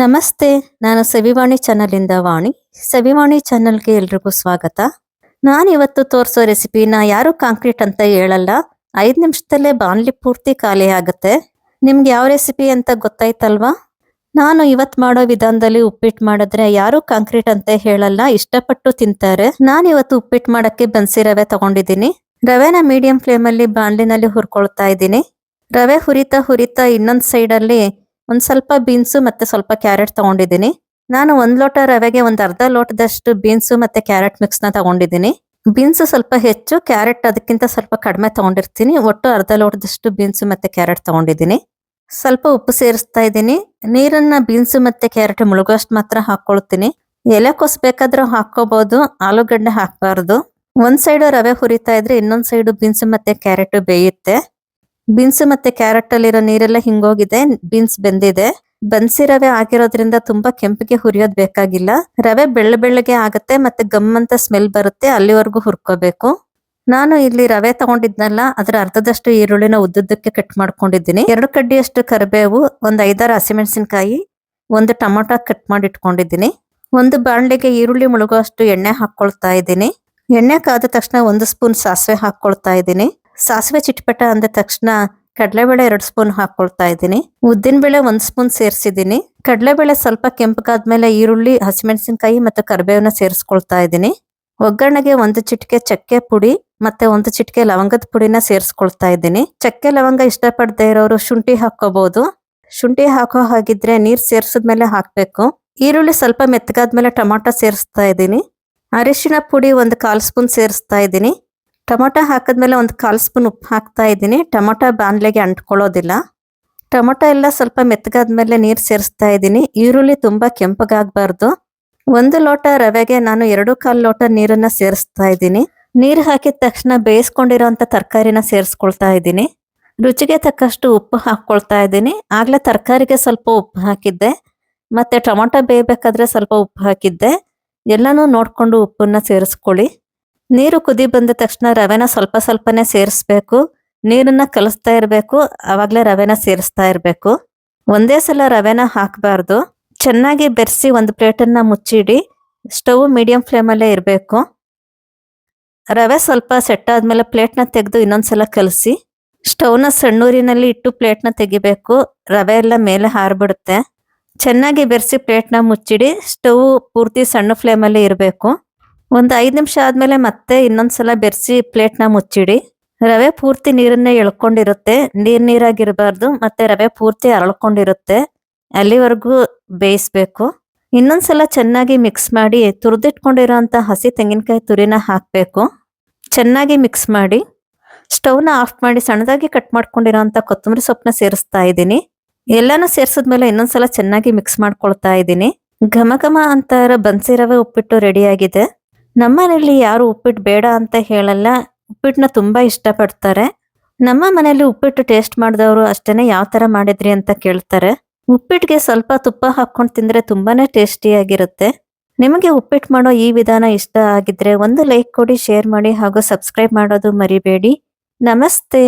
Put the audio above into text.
ನಮಸ್ತೆ, ನಾನು ಸವಿವಾಣಿ ಚಾನಲಿಂದ ವಾಣಿ. ಸವಿವಾಣಿ ಚಾನಲ್ಗೆ ಎಲ್ರಿಗೂ ಸ್ವಾಗತ. ನಾನು ಇವತ್ತು ತೋರಿಸೋ ರೆಸಿಪಿನ ಯಾರು ಕಾಂಕ್ರೀಟ್ ಅಂತ ಹೇಳಲ್ಲ. ಐದು ನಿಮಿಷದಲ್ಲೇ ಬಾಣಲಿ ಪೂರ್ತಿ ಖಾಲಿ ಆಗುತ್ತೆ. ನಿಮ್ಗೆ ಯಾವ ರೆಸಿಪಿ ಅಂತ ಗೊತ್ತಾಯ್ತಲ್ವಾ? ನಾನು ಇವತ್ ಮಾಡೋ ವಿಧಾನದಲ್ಲಿ ಉಪ್ಪಿಟ್ಟು ಮಾಡಿದ್ರೆ ಯಾರು ಕಾಂಕ್ರೀಟ್ ಅಂತ ಹೇಳಲ್ಲ, ಇಷ್ಟಪಟ್ಟು ತಿಂತಾರೆ. ನಾನು ಇವತ್ತು ಉಪ್ಪಿಟ್ಟು ಮಾಡಕ್ಕೆ ಬನ್ಸಿ ರವೆ ತಗೊಂಡಿದ್ದೀನಿ. ರವೆನ ಮೀಡಿಯಂ ಫ್ಲೇಮ್ ಅಲ್ಲಿ ಬಾಣಲಿನಲ್ಲಿ ಹುರ್ಕೊಳ್ತಾ ಇದ್ದೀನಿ. ರವೆ ಹುರಿತಾ ಹುರಿತಾ ಇನ್ನೊಂದ್ ಸೈಡ್ ಅಲ್ಲಿ ಒಂದ್ ಸ್ವಲ್ಪ ಬೀನ್ಸು ಮತ್ತೆ ಸ್ವಲ್ಪ ಕ್ಯಾರೆಟ್ ತಗೊಂಡಿದ್ದೀನಿ. ನಾನು ಒಂದ್ ಲೋಟ ರವೆಗೆ ಒಂದ್ ಅರ್ಧ ಲೋಟದಷ್ಟು ಬೀನ್ಸು ಮತ್ತೆ ಕ್ಯಾರೆಟ್ ಮಿಕ್ಸ್ನ ತಗೊಂಡಿದ್ದೀನಿ. ಬೀನ್ಸ್ ಸ್ವಲ್ಪ ಹೆಚ್ಚು, ಕ್ಯಾರೆಟ್ ಅದಕ್ಕಿಂತ ಸ್ವಲ್ಪ ಕಡಿಮೆ ತಗೊಂಡಿರ್ತೀನಿ. ಒಟ್ಟು ಅರ್ಧ ಲೋಟದಷ್ಟು ಬೀನ್ಸು ಮತ್ತೆ ಕ್ಯಾರೆಟ್ ತಗೊಂಡಿದ್ದೀನಿ. ಸ್ವಲ್ಪ ಉಪ್ಪು ಸೇರಿಸ್ತಾ ಇದ್ದೀನಿ. ನೀರನ್ನ ಬೀನ್ಸ್ ಮತ್ತೆ ಕ್ಯಾರೆಟ್ ಮುಳುಗೋಷ್ಟು ಮಾತ್ರ ಹಾಕೊಳ್ತೀನಿ. ಎಲೆಕೋಸ್ ಬೇಕಾದ್ರೂ ಹಾಕೋಬಹುದು ಆಲೂಗಡ್ಡೆ ಹಾಕಬಾರ್ದು. ಒಂದ್ ಸೈಡ್ ರವೆ ಹುರಿತಾ ಇದ್ರೆ ಇನ್ನೊಂದ್ ಸೈಡ್ ಬೀನ್ಸ್ ಮತ್ತೆ ಕ್ಯಾರೆಟ್ ಬೇಯುತ್ತೆ. ಬೀನ್ಸ್ ಮತ್ತೆ ಕ್ಯಾರೆಟ್ ಅಲ್ಲಿರೋ ನೀರೆಲ್ಲ ಹಿಂಗೋಗಿದೆ, ಬೀನ್ಸ್ ಬೆಂದಿದೆ. ಬನ್ಸಿ ರವೆ ಆಗಿರೋದ್ರಿಂದ ತುಂಬಾ ಕೆಂಪಿಗೆ ಹುರಿಯೋದ್ ಬೇಕಾಗಿಲ್ಲ. ರವೆ ಬೆಳ್ಳ ಬೆಳ್ಳಗೆ ಆಗತ್ತೆ ಮತ್ತೆ ಗಮ್ ಅಂತ ಸ್ಮೆಲ್ ಬರುತ್ತೆ, ಅಲ್ಲಿವರೆಗೂ ಹುರ್ಕೋಬೇಕು. ನಾನು ಇಲ್ಲಿ ರವೆ ತಗೊಂಡಿದ್ನಲ್ಲ, ಅದ್ರ ಅರ್ಧದಷ್ಟು ಈರುಳ್ಳಿನ ಉದ್ದುದ್ದಕ್ಕೆ ಕಟ್ ಮಾಡ್ಕೊಂಡಿದ್ದೀನಿ. ಎರಡು ಕಡ್ಡಿಯಷ್ಟು ಕರಿಬೇವು, ಒಂದ್ ಐದಾರು ಹಸಿಮೆಣಸಿನಕಾಯಿ, ಒಂದು ಟೊಮೊಟೊ ಕಟ್ ಮಾಡಿ ಇಟ್ಕೊಂಡಿದ್ದೀನಿ ಒಂದು ಬಾಣಲೆಗೆ ಈರುಳ್ಳಿ ಮುಳುಗುವಷ್ಟು ಎಣ್ಣೆ ಹಾಕೊಳ್ತಾ ಇದ್ದೀನಿ. ಎಣ್ಣೆ ಕಾದ ತಕ್ಷಣ ಒಂದು ಸ್ಪೂನ್ ಸಾಸಿವೆ ಹಾಕೊಳ್ತಾ ಇದ್ದೀನಿ. ಸಾಸಿವೆ ಚಿಟ್ಪಟ ಅಂದ ತಕ್ಷಣ ಕಡಲೆಬೇಳೆ ಎರಡು ಸ್ಪೂನ್ ಹಾಕೊಳ್ತಾ ಇದ್ದೀನಿ. ಉದ್ದಿನಬೇಳೆ ಒಂದ್ ಸ್ಪೂನ್ ಸೇರಿಸಿದ್ದೀನಿ. ಕಡಲೆಬೇಳೆ ಸ್ವಲ್ಪ ಕೆಂಪಗಾದ್ಮೇಲೆ ಈರುಳ್ಳಿ, ಹಸಿಮೆಣಸಿನಕಾಯಿ ಮತ್ತು ಕರಿಬೇವನ್ನ ಸೇರಿಸ್ಕೊಳ್ತಾ ಇದ್ದೀನಿ. ಒಗ್ಗರಣೆಗೆ ಒಂದು ಚಿಟಿಕೆ ಚಕ್ಕೆ ಪುಡಿ ಮತ್ತೆ ಒಂದು ಚಿಟಿಕೆ ಲವಂಗದ ಪುಡಿನ ಸೇರಿಸ್ಕೊಳ್ತಾ ಇದ್ದೀನಿ. ಚಕ್ಕೆ, ಲವಂಗ ಇಷ್ಟಪಡದೆ ಇರೋರು ಶುಂಠಿ ಹಾಕೋಬಹುದು ಶುಂಠಿ ಹಾಕೋ ಹಾಗಿದ್ರೆ ನೀರ್ ಸೇರ್ಸಿದ್ಮೇಲೆ ಹಾಕ್ಬೇಕು. ಈರುಳ್ಳಿ ಸ್ವಲ್ಪ ಮೆತ್ತಗಾದ್ಮೇಲೆ ಟೊಮಾಟೊ ಸೇರಿಸ್ತಾ ಇದ್ದೀನಿ. ಅರಿಶಿನ ಪುಡಿ ಒಂದು ಕಾಲ್ ಸ್ಪೂನ್ ಸೇರಿಸ್ತಾ ಇದ್ದೀನಿ. ಟೊಮೊಟೊ ಹಾಕಿದ್ಮೇಲೆ ಒಂದು ಕಾಲು ಸ್ಪೂನ್ ಉಪ್ಪು ಹಾಕ್ತಾ ಇದ್ದೀನಿ. ಟೊಮೊಟೊ ಬಾಣಲೆಗೆ ಅಂಟ್ಕೊಳ್ಳೋದಿಲ್ಲ. ಟೊಮೊಟೊ ಎಲ್ಲ ಸ್ವಲ್ಪ ಮೆತ್ತಗಾದ್ಮೇಲೆ ನೀರು ಸೇರಿಸ್ತಾ ಇದ್ದೀನಿ. ಈರುಳ್ಳಿ ತುಂಬ ಕೆಂಪಗಾಗಬಾರ್ದು. ಒಂದು ಲೋಟ ರವೆಗೆ ನಾನು ಎರಡು ಕಾಲು ಲೋಟ ನೀರನ್ನ ಸೇರಿಸ್ತಾ ಇದ್ದೀನಿ. ನೀರು ಹಾಕಿದ ತಕ್ಷಣ ಬೇಯಿಸ್ಕೊಂಡಿರೋಂಥ ತರಕಾರಿನ ಸೇರಿಸ್ಕೊಳ್ತಾ ಇದ್ದೀನಿ. ರುಚಿಗೆ ತಕ್ಕಷ್ಟು ಉಪ್ಪು ಹಾಕ್ಕೊಳ್ತಾ ಇದ್ದೀನಿ. ಆಗ್ಲೇ ತರಕಾರಿಗೆ ಸ್ವಲ್ಪ ಉಪ್ಪು ಹಾಕಿದ್ದೆ. ಮತ್ತೆ ಟೊಮೊಟೊ ಬೇಯಬೇಕಾದ್ರೆ ಸ್ವಲ್ಪ ಉಪ್ಪು ಹಾಕಿದ್ದೆ. ಎಲ್ಲನೂ ನೋಡ್ಕೊಂಡು ಉಪ್ಪನ್ನ ಸೇರಿಸ್ಕೊಳ್ಳಿ. ನೀರು ಕುದಿ ಬಂದ ತಕ್ಷಣ ರವೆನ ಸ್ವಲ್ಪ ಸ್ವಲ್ಪನೇ ಸೇರಿಸ್ಬೇಕು. ನೀರನ್ನ ಕಲಿಸ್ತಾ ಇರಬೇಕು. ಆವಾಗಲೇ ರವೆನ ಸೇರಿಸ್ತಾ ಇರಬೇಕು. ಒಂದೇ ಸಲ ರವೆನ ಹಾಕಬಾರ್ದು. ಚೆನ್ನಾಗಿ ಬೆರೆಸಿ ಒಂದು ಪ್ಲೇಟನ್ನ ಮುಚ್ಚಿಡಿ. ಸ್ಟವ್ ಮೀಡಿಯಂ ಫ್ಲೇಮಲ್ಲೇ ಇರಬೇಕು. ರವೆ ಸ್ವಲ್ಪ ಸೆಟ್ ಆದಮೇಲೆ ಪ್ಲೇಟ್ನ ತೆಗೆದು ಇನ್ನೊಂದ್ಸಲ ಕಲಸಿ. ಸ್ಟವ್ನ ಸಣ್ಣೂರಿನಲ್ಲಿ ಇಟ್ಟು ಪ್ಲೇಟ್ನ ತೆಗಿಬೇಕು. ರವೆ ಎಲ್ಲ ಮೇಲೆ ಹಾರಿಬಿಡುತ್ತೆ. ಚೆನ್ನಾಗಿ ಬೆರೆಸಿ ಪ್ಲೇಟ್ನ ಮುಚ್ಚಿಡಿ. ಸ್ಟವ್ ಪೂರ್ತಿ ಸಣ್ಣ ಫ್ಲೇಮಲ್ಲಿ ಇರಬೇಕು. ಒಂದು ಐದು ನಿಮಿಷ ಆದಮೇಲೆ ಮತ್ತೆ ಇನ್ನೊಂದ್ಸಲ ಬೆರೆಸಿ ಪ್ಲೇಟ್ನ ಮುಚ್ಚಿಡಿ. ರವೆ ಪೂರ್ತಿ ನೀರನ್ನೇ ಎಳ್ಕೊಂಡಿರುತ್ತೆ. ನೀರ್ ನೀರಾಗಿರಬಾರ್ದು, ಮತ್ತೆ ರವೆ ಪೂರ್ತಿ ಅರಳ್ಕೊಂಡಿರುತ್ತೆ. ಅಲ್ಲಿವರೆಗೂ ಬೇಯಿಸ್ಬೇಕು. ಇನ್ನೊಂದ್ಸಲ ಚೆನ್ನಾಗಿ ಮಿಕ್ಸ್ ಮಾಡಿ ತುರಿದಿಟ್ಕೊಂಡಿರೋಂಥ ಹಸಿ ತೆಂಗಿನಕಾಯಿ ತುರಿನ ಹಾಕಬೇಕು. ಚೆನ್ನಾಗಿ ಮಿಕ್ಸ್ ಮಾಡಿ ಸ್ಟವ್ನ ಆಫ್ ಮಾಡಿ ಸಣ್ಣದಾಗಿ ಕಟ್ ಮಾಡ್ಕೊಂಡಿರೋಂಥ ಕೊತ್ತಂಬರಿ ಸೊಪ್ಪನ್ನ ಸೇರಿಸ್ತಾ ಇದ್ದೀನಿ. ಎಲ್ಲಾನು ಸೇರಿಸಿದ್ಮೇಲೆ ಇನ್ನೊಂದ್ಸಲ ಚೆನ್ನಾಗಿ ಮಿಕ್ಸ್ ಮಾಡ್ಕೊಳ್ತಾ ಇದ್ದೀನಿ. ಘಮ ಘಮ ಅಂತ ಬನ್ಸಿ ರವೆ ಉಪ್ಪಿಟ್ಟು ರೆಡಿ ಆಗಿದೆ. ನಮ್ಮನೇಲಿ ಯಾರು ಉಪ್ಪಿಟ್ಟು ಬೇಡ ಅಂತ ಹೇಳಲ್ಲ, ಉಪ್ಪಿಟ್ಟನ್ನ ತುಂಬಾ ಇಷ್ಟಪಡ್ತಾರೆ. ನಮ್ಮ ಮನೇಲಿ ಉಪ್ಪಿಟ್ಟು ಟೇಸ್ಟ್ ಮಾಡಿದವರು ಅಷ್ಟೇನೆ ಯಾವ ತರ ಮಾಡಿದ್ರಿ ಅಂತ ಕೇಳ್ತಾರೆ. ಉಪ್ಪಿಟ್ಟಿಗೆ ಸ್ವಲ್ಪ ತುಪ್ಪ ಹಾಕೊಂಡು ತಿಂದ್ರೆ ತುಂಬಾನೇ ಟೇಸ್ಟಿಯಾಗಿರುತ್ತೆ ನಿಮಗೆ ಉಪ್ಪಿಟ್ಟು ಮಾಡೋ ಈ ವಿಧಾನ ಇಷ್ಟ ಆಗಿದ್ರೆ ಒಂದು ಲೈಕ್ ಕೊಡಿ, ಶೇರ್ ಮಾಡಿ ಹಾಗೂ ಸಬ್ಸ್ಕ್ರೈಬ್ ಮಾಡೋದು ಮರಿಬೇಡಿ. ನಮಸ್ತೆ!